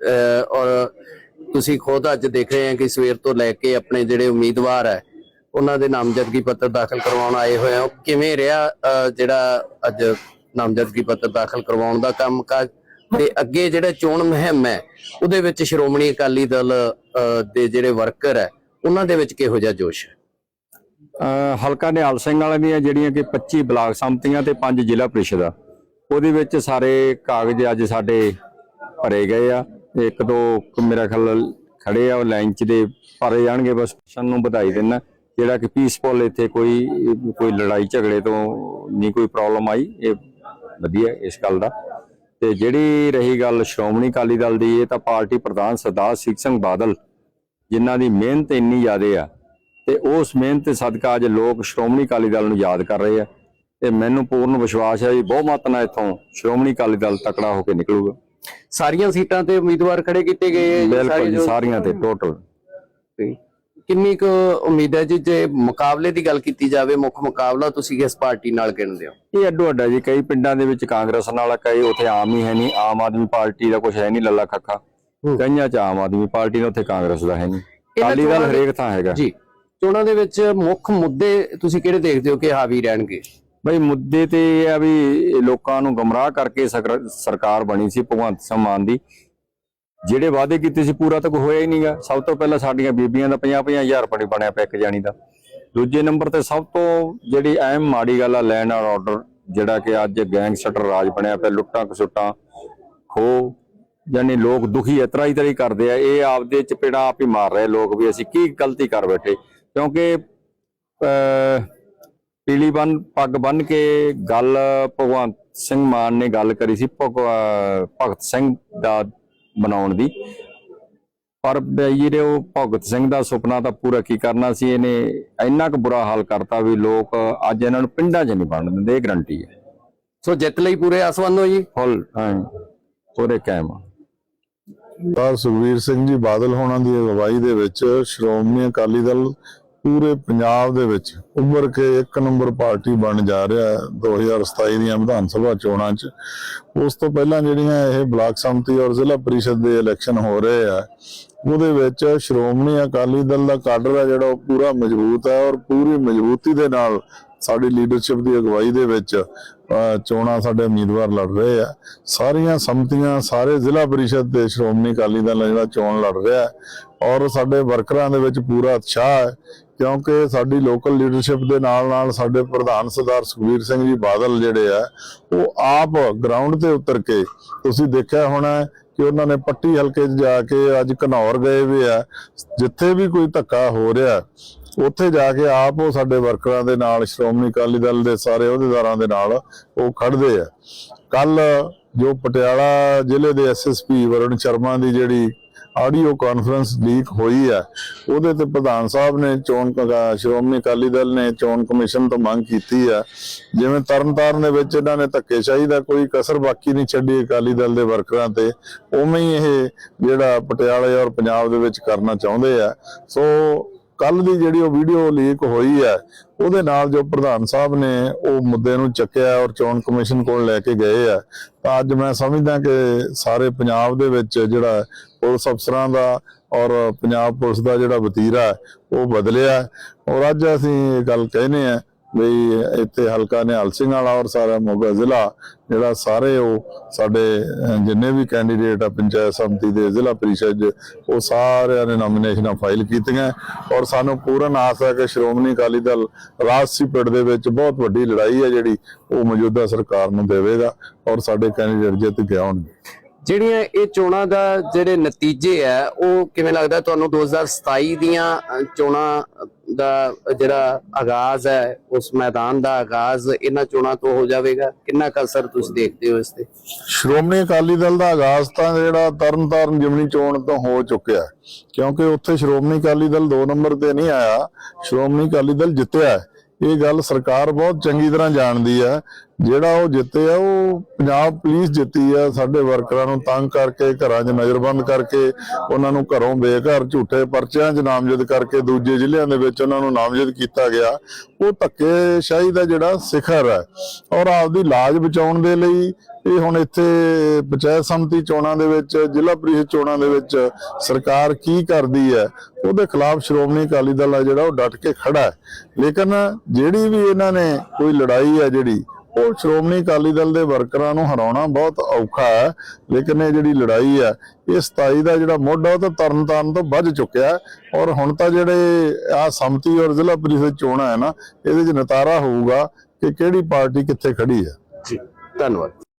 ਅਹ, ਔਰ ਤੁਸੀਂ ਖੁਦ ਅੱਜ ਦੇਖ ਰਹੇ ਹੋ ਕਿ ਸਵੇਰ ਤੋਂ ਲੈ ਕੇ ਆਪਣੇ ਜਿਹੜੇ ਉਮੀਦਵਾਰ ਹੈ ਉਹਨਾਂ ਦੇ ਨਾਮਜ਼ਦਗੀ ਪੱਤਰ ਦਾਖਲ ਕਰਵਾਉਣ ਆਏ ਹੋਏ ਆ। ਕਿਵੇਂ ਰਿਹਾ ਜਿਹੜਾ ਅੱਜ ਨਾਮਜ਼ਦਗੀ ਪੱਤਰ ਦਾਖਲ ਕਰਵਾਉਣ ਦਾ ਕੰਮ ਤੇ ਅੱਗੇ ਜਿਹੜਾ ਚੋਣ ਮੁਹਿੰਮ ਹੈ ਉਹਦੇ ਵਿੱਚ ਸ਼੍ਰੋਮਣੀ ਅਕਾਲੀ ਦਲ ਦੇ ਜਿਹੜੇ ਵਰਕਰ ਹੈ ਉਹਨਾਂ ਦੇ ਵਿੱਚ ਕਿਹੋ ਜਿਹਾ ਜੋਸ਼ ਹੈ? ਹਲਕਾ ਨਿਹਾਲ ਸਿੰਘ ਵਾਲਿਆਂ ਦੀਆਂ ਜਿਹੜੀਆਂ ਕਿ 25 ਬਲਾਕ ਸੰਮਤੀਆਂ ਤੇ 5 ਜ਼ਿਲ੍ਹਾ ਪ੍ਰੀਸ਼ਦ ਆ ਉਹਦੇ ਵਿੱਚ ਸਾਰੇ ਕਾਗਜ਼ ਅੱਜ ਸਾਡੇ ਭਰੇ ਗਏ ਆ। ਇੱਕ ਦੋ ਮੇਰਾ ਖਿਆਲ ਖੜੇ ਆ, ਉਹ ਲਾਈਨ 'ਚ ਦੇ ਭਰੇ ਜਾਣਗੇ, ਬਸ ਸਾਨੂੰ ਵਧਾਈ ਦੇਣਾ। ਜਿਹੜਾ ਕਿ ਪੀਸਫੁਲ ਇੱਥੇ ਕੋਈ ਕੋਈ ਲੜਾਈ ਝਗੜੇ ਤੋਂ ਨਹੀਂ ਕੋਈ ਪ੍ਰੋਬਲਮ ਆਈ, ਇਹ ਵਧੀਆ ਇਸ ਗੱਲ ਦਾ। ਤੇ ਜਿਹੜੀ ਰਹੀ ਗੱਲ ਸ਼੍ਰੋਮਣੀ ਅਕਾਲੀ ਦਲ ਦੀ, ਇਹ ਤਾਂ ਪਾਰਟੀ ਪ੍ਰਧਾਨ ਸਰਦਾਰ ਸਿੰਘ ਸਿੰਘ ਬਾਦਲ, ਜਿਨ੍ਹਾਂ ਦੀ ਮਿਹਨਤ ਇੰਨੀ ਜ਼ਿਆਦੇ ਆ, ਤੇ ਉਸ ਮਿਹਨਤ ਤੇ ਸਦਕਾ ਅੱਜ ਲੋਕ ਸ਼੍ਰੋਮਣੀ ਅਕਾਲੀ ਦਲ ਨੂੰ ਯਾਦ ਕਰ ਰਹੇ ਆ। ਤੇ ਮੈਨੂੰ ਪੂਰਨ ਵਿਸ਼ਵਾਸ ਹੈ ਵੀ ਬਹੁਮਤ ਨਾਲ ਇੱਥੋਂ ਸ਼੍ਰੋਮਣੀ ਅਕਾਲੀ ਦਲ ਤਕੜਾ ਹੋ ਕੇ ਨਿਕਲੂਗਾ। ਸਾਰੀਆਂ ਸੀਟਾਂ ਤੇ ਉਮੀਦਵਾਰ ਖੜੇ ਕੀਤੇ ਗਏ ਹੈ ਬਿਲਕੁਲ ਜੀ ਸਾਰੀਆਂ ਤੇ ਟੋਟਲ ਕਿੰਨੀ ਕੁ ਉਮੀਦ ਹੈ ਜੀ ਜੇ ਮੁਕਾਬਲੇ ਦੀ ਗੱਲ ਕੀਤੀ ਜਾਵੇ ਮੁੱਖ ਮੁਕਾਬਲਾ ਤੁਸੀਂ ਕਿਸ ਪਾਰਟੀ ਨਾਲ ਗਿਣਦੇ ਹੋ? ਇਹ ਅੱਡੋ ਅੱਡਾ ਜੀ ਕਈ ਪਿੰਡਾਂ ਦੇ ਵਿੱਚ ਕਾਂਗਰਸ ਨਾਲ ਆ, ਕਈ ਉੱਥੇ ਆਮ ਹੀ ਹੈ ਨਹੀਂ ਆਮ ਆਦਮੀ ਪਾਰਟੀ ਦਾ ਕੁਝ ਹੈ ਨਹੀਂ ਲੱਲਾ ਖੱਖਾ। ਕਈਆਂ ਚ ਆਮ ਆਦਮੀ ਪਾਰਟੀ ਨਾਲ ਉੱਥੇ ਕਾਂਗਰਸ ਦਾ ਹੈ ਨਹੀਂ। ਅਕਾਲੀ ਦਲ ਹਰੇਕ ਥਾਂ ਹੈਗਾ। ਜੀ ਚੋਣਾਂ ਦੇ ਵਿੱਚ ਮੁੱਖ ਮੁੱਦੇ ਤੁਸੀਂ ਕਿਹੜੇ ਦੇਖਦੇ ਹੋ ਕਿ ਹਾਵੀ ਰਹਿਣਗੇ? ਬਈ ਮੁੱਦੇ ਤੇ ਇਹ ਆ ਵੀ ਲੋਕਾਂ ਨੂੰ ਗਮਰਾਹ ਕਰਕੇ ਸਰਕਾਰ ਬਣੀ ਸੀ ਭਗਵੰਤ ਸਿੰਘ ਮਾਨ ਦੀ। ਜਿਹੜੇ ਵਾਅਦੇ ਕੀਤੇ ਸੀ ਪੂਰਾ ਤਾਂ ਕੋਈ ਹੋਇਆ ਹੀ ਨਹੀਂਗਾ ਸਭ ਤੋਂ ਪਹਿਲਾਂ ਸਾਡੀਆਂ ਬੀਬੀਆਂ ਦਾ 50 ਹਜ਼ਾਰ ਰੁਪਏ ਬਣਿਆ ਪਿਆ ਇੱਕ ਜਾਣੀ ਦਾ। ਦੂਜੇ ਨੰਬਰ ਤੇ ਸਭ ਤੋਂ ਜਿਹੜੀ ਅਹਿਮ ਮਾੜੀ ਗੱਲ ਆ, ਲੈਂਡ ਆਰ ਆਰਡਰ, ਜਿਹੜਾ ਕਿ ਅੱਜ ਗੈਂਗਸਟਰ ਰਾਜ ਬਣਿਆ ਪਿਆ, ਲੁੱਟਾਂ ਕਸੁੱਟਾਂ ਖੋ ਜਾਨੀ ਲੋਕ ਦੁਖੀ ਇਤਰਾ ਹੀ ਤਰੀ ਕਰਦੇ ਆ। ਇਹ ਆਪਦੇ ਚਪੇੜਾ ਆਪ ਹੀ ਮਾਰ ਰਹੇ ਲੋਕ ਵੀ। ਅਸੀਂ ਕੀ ਗਲਤੀ ਕਰ ਬੈਠੇ? ਕਿਉਂਕਿ, ਅਹ ਪੀਲੀ ਬੰਨ ਪੱਗ ਬੰਨ ਕੇ ਗੱਲ ਭਗਵੰਤ ਸਿੰਘ ਮਾਨ ਨੇ ਗੱਲ ਕਰੀ ਸੀ ਭਗਤ ਸਿੰਘ ਦਾ ਬਣਾਉਣ ਦੀ। ਪਰ ਬਈ ਜਿਹੜੇ ਉਹ ਭਗਤ ਸਿੰਘ ਦਾ ਸੁਪਨਾ ਤਾਂ ਪੂਰਾ ਕੀ ਕਰਨਾ ਸੀ ਇਹਨੇ ਇੰਨਾ ਕੁ ਬੁਰਾ ਹਾਲ ਕਰਤਾ ਵੀ ਲੋਕ ਅੱਜ ਇਹਨਾਂ ਨੂੰ ਪਿੰਡਾਂ 'ਚ ਨਹੀਂ ਬਣਨ ਦਿੰਦੇ ਇਹ ਗਰੰਟੀ ਹੈ। ਸੋ ਜਿੱਤ ਲਈ ਪੂਰੇ ਆਸਵੰਦ ਹੋ ਜੀ। ਫੁੱਲ ਪੂਰੇ ਕਾਇਮ ਸਰਦਾਰ ਸੁਖਵੀਰ ਸਿੰਘ ਜੀ ਬਾਦਲ ਹੋਣਾ ਦੀ ਅਗਵਾਈ ਦੇ ਵਿੱਚ ਸ਼੍ਰੋਮਣੀ ਅਕਾਲੀ ਦਲ ਪੂਰੇ ਪੰਜਾਬ ਦੇ ਵਿੱਚ ਉੱਭਰ ਕੇ ਇੱਕ ਨੰਬਰ ਪਾਰਟੀ ਬਣ ਜਾ ਰਿਹਾ 2027 ਦੀਆਂ ਵਿਧਾਨ ਸਭਾ ਚੋਣਾਂ 'ਚ। ਉਸ ਤੋਂ ਪਹਿਲਾਂ ਜਿਹੜੀਆਂ ਇਹ ਬਲਾਕ ਸੰਮਤੀ ਔਰ ਜ਼ਿਲ੍ਹਾ ਪਰਿਸ਼ਦ ਦੇ ਇਲੈਕਸ਼ਨ ਹੋ ਰਹੇ ਆ, ਉਹਦੇ ਵਿੱਚ ਸ਼੍ਰੋਮਣੀ ਅਕਾਲੀ ਦਲ ਦਾ ਕਾਡਰ ਹੈ ਜਿਹੜਾ ਉਹ ਪੂਰਾ ਮਜ਼ਬੂਤ ਹੈ ਔਰ ਪੂਰੀ ਮਜ਼ਬੂਤੀ ਦੇ ਨਾਲ ਸਾਡੀ ਲੀਡਰਸ਼ਿਪ ਦੀ ਅਗਵਾਈ ਦੇ ਵਿੱਚ ਚੋਣਾਂ ਸਾਡੇ ਉਮੀਦਵਾਰ ਲੜ ਰਹੇ ਆ। ਸਾਰੀਆਂ ਸੰਮਤੀਆਂ ਸਾਰੇ ਜ਼ਿਲ੍ਹਾ ਪਰਿਸ਼ਦ ਤੇ ਸ਼੍ਰੋਮਣੀ ਅਕਾਲੀ ਦਲ ਜਿਹੜਾ ਚੋਣ ਲੜ ਰਿਹਾ ਔਰ ਸਾਡੇ ਵਰਕਰਾਂ ਦੇ ਵਿੱਚ ਪੂਰਾ ਉਤਸ਼ਾਹ ਹੈ, ਕਿਉਂਕਿ ਸਾਡੀ ਲੋਕਲ ਲੀਡਰਸ਼ਿਪ ਦੇ ਨਾਲ ਨਾਲ ਸਾਡੇ ਪ੍ਰਧਾਨ ਸਰਦਾਰ ਸੁਖਵੀਰ ਸਿੰਘ ਜੀ ਬਾਦਲ ਜਿਹੜੇ ਆ, ਉਹ ਆਪ ਗਰਾਊਂਡ ਤੇ ਉਤਰ ਕੇ ਤੁਸੀਂ ਦੇਖਿਆ ਹੋਣਾ ਕਿ ਉਹਨਾਂ ਨੇ ਪੱਟੀ ਹਲਕੇ 'ਚ ਜਾ ਕੇ ਅੱਜ ਘਨੌਰ ਗਏ ਵੀ ਆ। ਜਿੱਥੇ ਵੀ ਕੋਈ ਧੱਕਾ ਹੋ ਰਿਹਾ ਉੱਥੇ ਜਾ ਕੇ ਆਪ ਉਹ ਸਾਡੇ ਵਰਕਰਾਂ ਦੇ ਨਾਲ, ਸ਼੍ਰੋਮਣੀ ਅਕਾਲੀ ਦਲ ਦੇ ਸਾਰੇ ਅਹੁਦੇਦਾਰਾਂ ਦੇ ਨਾਲ ਉਹ ਖੜਦੇ ਆ। ਕੱਲ ਜੋ ਪਟਿਆਲਾ ਜ਼ਿਲ੍ਹੇ ਦੇ ਐਸਐਸਪੀ ਵਰੁਣ ਸ਼ਰਮਾ ਦੀ ਜਿਹੜੀ ਆਡੀਓ ਕਾਨਫਰੰਸ ਲੀਕ ਹੋਈ ਹੈ ਉਹਦੇ ਤੇ ਪ੍ਰਧਾਨ ਸਾਹਿਬ ਨੇ ਚੋਣ ਸ਼੍ਰੋਮਣੀ ਅਕਾਲੀ ਦਲ ਨੇ ਚੋਣ ਕਮਿਸ਼ਨ ਤੋਂ ਮੰਗ ਕੀਤੀ ਹੈ ਜਿਵੇਂ ਤਰਨਤਾਰਨ ਦੇ ਵਿੱਚ ਇਹਨਾਂ ਨੇ ਧੱਕੇਸ਼ਾਹੀ ਦਾ ਕੋਈ ਕਸਰ ਬਾਕੀ ਨਹੀਂ ਛੱਡੀ ਅਕਾਲੀ ਦਲ ਦੇ ਵਰਕਰਾਂ ਤੇ, ਉਵੇਂ ਹੀ ਇਹ ਜਿਹੜਾ ਪਟਿਆਲੇ ਔਰ ਪੰਜਾਬ ਦੇ ਵਿੱਚ ਕਰਨਾ ਚਾਹੁੰਦੇ ਆ। ਸੋ ਕੱਲ ਦੀ ਜਿਹੜੀ ਉਹ ਵੀਡੀਓ ਲੀਕ ਹੋਈ ਹੈ, ਉਹਦੇ ਨਾਲ ਜੋ ਪ੍ਰਧਾਨ ਸਾਹਿਬ ਨੇ ਉਹ ਮੁੱਦੇ ਨੂੰ ਚੱਕਿਆ ਔਰ ਚੋਣ ਕਮਿਸ਼ਨ ਕੋਲ ਲੈ ਕੇ ਗਏ ਆ, ਤਾਂ ਅੱਜ ਮੈਂ ਸਮਝਦਾ ਕਿ ਸਾਰੇ ਪੰਜਾਬ ਦੇ ਵਿੱਚ ਜਿਹੜਾ ਪੁਲਿਸ ਅਫਸਰਾਂ ਦਾ ਔਰ ਪੰਜਾਬ ਪੁਲਿਸ ਦਾ ਜਿਹੜਾ ਵਤੀਰਾ, ਉਹ ਬਦਲਿਆ। ਔਰ ਅੱਜ ਅਸੀਂ ਇਹ ਗੱਲ ਕਹਿੰਦੇ ਆ ਵੀ ਇੱਥੇ ਹਲਕਾ ਨਿਹਾਲ ਸਿੰਘ ਵਾਲਾ ਔਰ ਸਾਰਾ ਮੋਗਾ ਜ਼ਿਲ੍ਹਾ ਜਿਹੜਾ ਸਾਰੇ ਉਹ ਸਾਡੇ ਜਿੰਨੇ ਵੀ ਕੈਂਡੀਡੇਟ ਆ ਪੰਚਾਇਤ ਸਮਿਤੀ ਦੇ ਜ਼ਿਲ੍ਹਾ ਪਰਿਸ਼ਦ 'ਚ, ਉਹ ਸਾਰਿਆਂ ਨੇ ਨਾਮੀਨੇਸ਼ਨਾਂ ਫਾਈਲ ਕੀਤੀਆਂ। ਔਰ ਸਾਨੂੰ ਪੂਰਨ ਆਸ ਹੈ ਕਿ ਸ਼੍ਰੋਮਣੀ ਅਕਾਲੀ ਦਲ ਰਾਜਸੀ ਪਿੰਡ ਦੇ ਵਿੱਚ ਬਹੁਤ ਵੱਡੀ ਲੜਾਈ ਹੈ ਜਿਹੜੀ ਉਹ ਮੌਜੂਦਾ ਸਰਕਾਰ ਨੂੰ ਦੇਵੇਗਾ ਔਰ ਸਾਡੇ ਕੈਂਡੀਡੇਟ ਜਿੱਤ ਕੇ ਆਉਣਗੇ। ਜਿਹੜੀਆਂ ਇਹ ਚੋਣਾਂ ਦਾ ਜਿਹੜੇ ਨਤੀਜੇ ਆ, ਉਹ ਕਿਵੇਂ ਲੱਗਦਾ ਤੁਹਾਨੂੰ 2027 ਦੀਆਂ ਚੋਣਾਂ ਦਾ ਜਿਹੜਾ ਆਗਾਜ਼ ਹੈ, ਉਸ ਮੈਦਾਨ ਦਾ ਆਗਾਜ਼, ਇਹਨਾਂ ਚੋਣਾਂ ਤੋਂ ਹੋ ਜਾਵੇਗਾ? ਕਿੰਨਾ ਕੁ ਅਸਰ ਤੁਸੀਂ ਦੇਖਦੇ ਹੋ ਇਸ ਤੇ? ਸ਼੍ਰੋਮਣੀ ਅਕਾਲੀ ਦਲ ਦਾ ਆਗਾਜ਼ ਤਾਂ ਜਿਹੜਾ ਤਰਨਤਾਰਨ ਜਿਮਨੀ ਚੋਣ ਤੋਂ ਹੋ ਚੁੱਕਿਆ ਕਿਉਂਕਿ ਉੱਥੇ ਸ਼੍ਰੋਮਣੀ ਅਕਾਲੀ ਦਲ 2 ਨੰਬਰ ਤੇ ਨਹੀਂ ਆਇਆ, ਸ਼੍ਰੋਮਣੀ ਅਕਾਲੀ ਦਲ ਜਿੱਤਿਆ ਹੈ। ਇਹ ਗੱਲ ਸਰਕਾਰ ਬਹੁਤ ਚੰਗੀ ਤਰ੍ਹਾਂ ਜਾਣਦੀ ਹੈ ਜਿਹੜਾ ਉਹ ਜਿੱਤੇ ਆ, ਉਹ ਪੰਜਾਬ ਪੁਲਿਸ ਜਿੱਤੀ ਆ। ਸਾਡੇ ਵਰਕਰਾਂ ਨੂੰ ਤੰਗ ਕਰਕੇ, ਘਰਾਂ 'ਚ ਨਜ਼ਰਬੰਦ ਕਰਕੇ, ਉਹਨਾਂ ਨੂੰ ਘਰੋਂ ਬੇਘਰ ਝੂਠੇ ਪਰਚਿਆਂ 'ਚ ਨਾਮਜ਼ਦ ਕਰਕੇ ਦੂਜੇ ਜ਼ਿਲ੍ਹਿਆਂ ਦੇ ਵਿੱਚ ਉਹਨਾਂ ਨੂੰ ਨਾਮਜ਼ਦ ਕੀਤਾ ਗਿਆ। ਉਹ ਧੱਕੇਸ਼ਾਹੀ ਦਾ ਜਿਹੜਾ ਸਿਖਰ ਹੈ ਔਰ ਆਪਦੀ ਲਾਜ ਬਚਾਉਣ ਦੇ ਲਈ ਇਹ ਹੁਣ ਇੱਥੇ ਪੰਚਾਇਤ ਸਮਿਤੀ ਚੋਣਾਂ ਦੇ ਵਿੱਚ, ਜ਼ਿਲ੍ਹਾ ਪ੍ਰੀਸ਼ਦ ਚੋਣਾਂ ਦੇ ਵਿੱਚ ਸਰਕਾਰ ਕੀ ਕਰਦੀ ਹੈ, ਉਹਦੇ ਖਿਲਾਫ ਸ਼੍ਰੋਮਣੀ ਅਕਾਲੀ ਦਲ ਆ ਜਿਹੜਾ ਉਹ ਡਟ ਕੇ ਖੜਾ ਹੈ। ਲੇਕਿਨ ਜਿਹੜੀ ਵੀ ਇਹਨਾਂ ਨੇ ਕੋਈ ਲੜਾਈ ਹੈ ਜਿਹੜੀ ਉਹ ਸ਼੍ਰੋਮਣੀ ਅਕਾਲੀ ਦਲ ਦੇ ਵਰਕਰਾਂ ਨੂੰ ਹਰਾਉਣਾ ਬਹੁਤ ਔਖਾ ਹੈ, ਲੇਕਿਨ ਇਹ ਜਿਹੜੀ ਲੜਾਈ ਹੈ, ਇਹ 27 ਦਾ ਜਿਹੜਾ ਮੁੱਢ ਮੋਢਾ ਉਹ ਤਾਂ ਤਰਨ ਤਾਰਨ ਤੋਂ ਵੱਜ ਚੁੱਕਿਆ ਔਰ ਹੁਣ ਤਾਂ ਜਿਹੜੇ ਆ ਸੰਮਤੀ ਔਰ ਜ਼ਿਲ੍ਹਾ ਪ੍ਰੀਸ਼ਦ ਚੋਣਾਂ ਹੈ ਨਾ, ਇਹਦੇ 'ਚ ਨਤਾਰਾ ਹੋਊਗਾ ਕਿ ਕਿਹੜੀ ਪਾਰਟੀ ਕਿੱਥੇ ਖੜੀ ਹੈ। ਜੀ, ਧੰਨਵਾਦ।